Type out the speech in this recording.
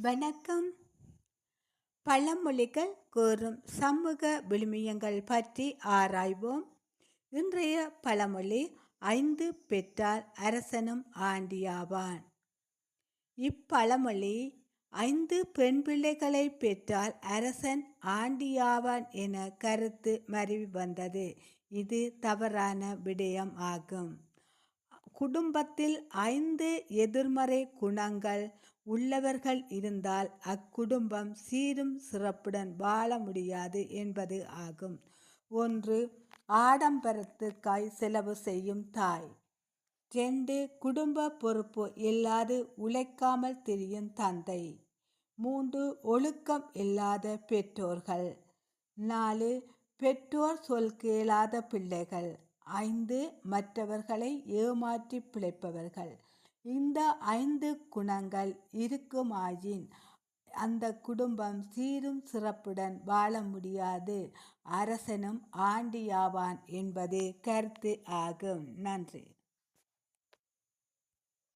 வணக்கம். பழமொழிகள் கூறும் சமூக விழுமியங்கள் பற்றி ஆராய்வோம். இன்றைய பழமொழி ஐந்து பெற்றால் அரசனும் ஆண்டியாவான். இப்பழமொழி ஐந்து பெண் பிள்ளைகளை பெற்றால் அரசன் ஆண்டியாவான் என கருத்து மருவி வந்தது. இது தவறான விடயம் ஆகும். குடும்பத்தில் ஐந்து எதிர்மறை குணங்கள் உள்ளவர்கள் இருந்தால் அக்குடும்பம் சீரும் சிறப்புடன் வாழ முடியாது என்பது ஆகும். ஒன்று ஆடம்பரத்துக்காய் செலவு செய்யும் தாய். ரெண்டு குடும்ப பொறுப்பு இல்லாது உழைக்காமல் திரியும் தந்தை. மூன்று ஒழுக்கம் இல்லாத பெற்றோர்கள். நாலு பெற்றோர் சொல் கேளாத பிள்ளைகள். ஐந்து மற்றவர்களை ஏமாற்றி பிழைப்பவர்கள். இந்த ஐந்து குணங்கள் இருக்குமாயின் அந்த குடும்பம் சீரும் சிறப்புடன் வாழ முடியாது. அரசனும் ஆண்டியாவான் என்பது கருத்து ஆகும். நன்றி.